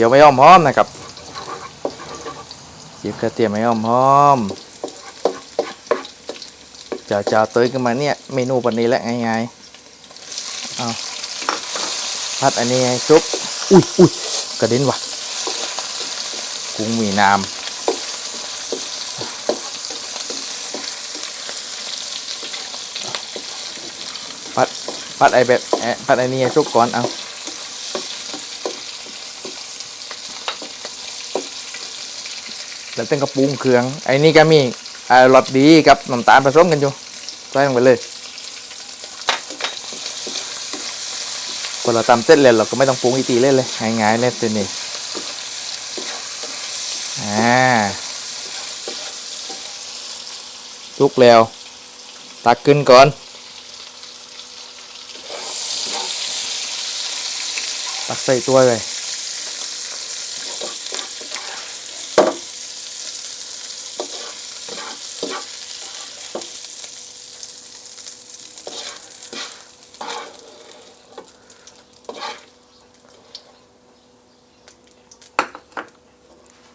จียวไม่อ้อมหอมนะครับจีบกระเทียมไม่อ้อมหอมจ้าจ้าเตยขึ้นมาเนี่ยเมนูปันนี้แหละง่ายๆเอาพัดอันนี้ให้ซุปอุ้ยอุ้ยกระเด็นว่ะกุ้งมีน้ำพัดพัดไอแบบแอพัดอันนี้ซุปก่อน เอา แล้วเต้นกระปุงเครื่องไอ้นี่ก็มีอ่ารสดีกับน้ำตาลผสมกันอยู่ใส่ลงไปเลยพอเราตำเสร็จแล้วเราก็ไม่ต้องปรุงอีกทีเล่นเลยง่ายๆเล่นตัวนี้อ่าทุกแล้ว ตักขึ้นก่อน ตักใส่ตัวเลย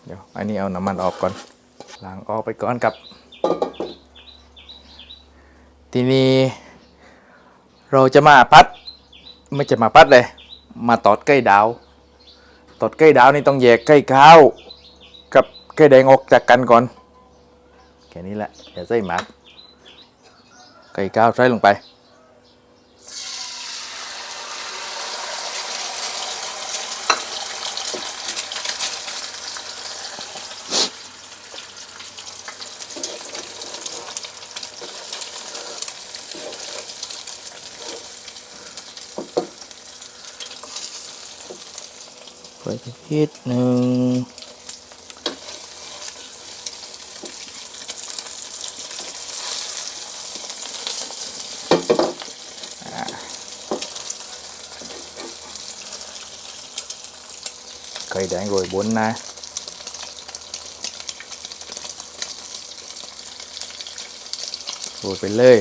เดี๋ยวอันนี้เอาน้ำมันออกก่อนล้างออกไปก่อนกับทีนี้เราจะมาพัด ไม่จะมาพัดเลย มาตอดไก่ดาว ตอดไก่ดาวนี่ต้องแยกไก่ขาวกับไก่แดงออกจากกันก่อน แค่นี้แหละอย่าใส่หมักไก่ขาวใส่ลงไป ไปนิดหนึ่งอ่าไข่แดงโรยบนนะโรยไปเลย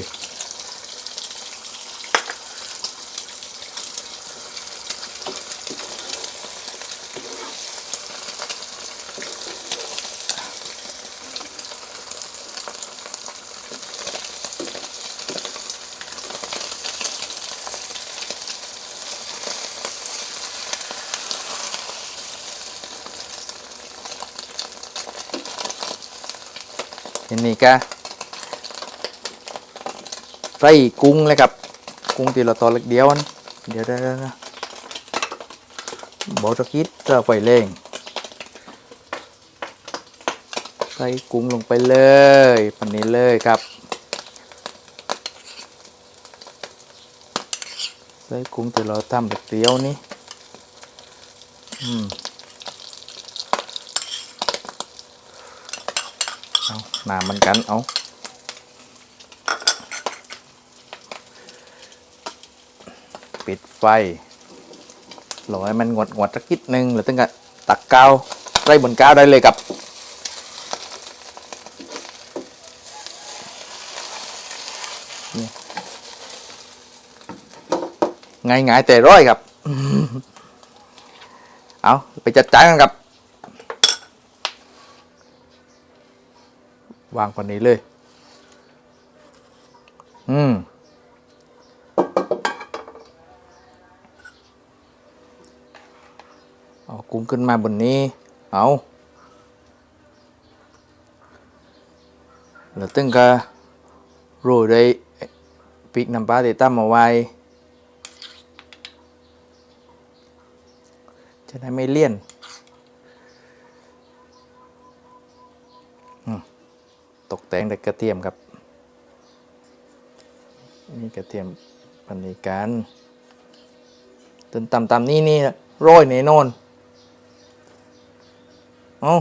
ทีนี้ก็ใส่กุ้งเลยครับ กุ้งตีเราตอนเล็กเดียวนะเดี๋ยวเดี๋ยวเดี๋ยวเดี๋ยวบอกจะคิดจะไฟเร่งใส่กุ้งลงไปเลยปันนี้เลยครับ ใส่กุ้งตีเราทำเล็กเดียวนี่อืม เอาห นามันกันเอาปิดไฟรอให้มันงดงดสักนิดนึงแล้วถึงกับตักกาวไล่บนกาวได้เลยครับง่ายๆแต่ร้อยครับ เอาไปจัดจานกันครับ วางคนนี้เลย อืมเอากุ้งขึ้นมาบนนี้ เอาแล้วตึงก็โรยด้วยพริกน้ำปลาที่ตั้มเอาไว้ จะได้ไม่เลี่ยน ตกแต่งด้วยกระเทียมครับนี่กระเทียมพันนีกันตึนตำๆนี่นี่โร้อยแน่นอนเอา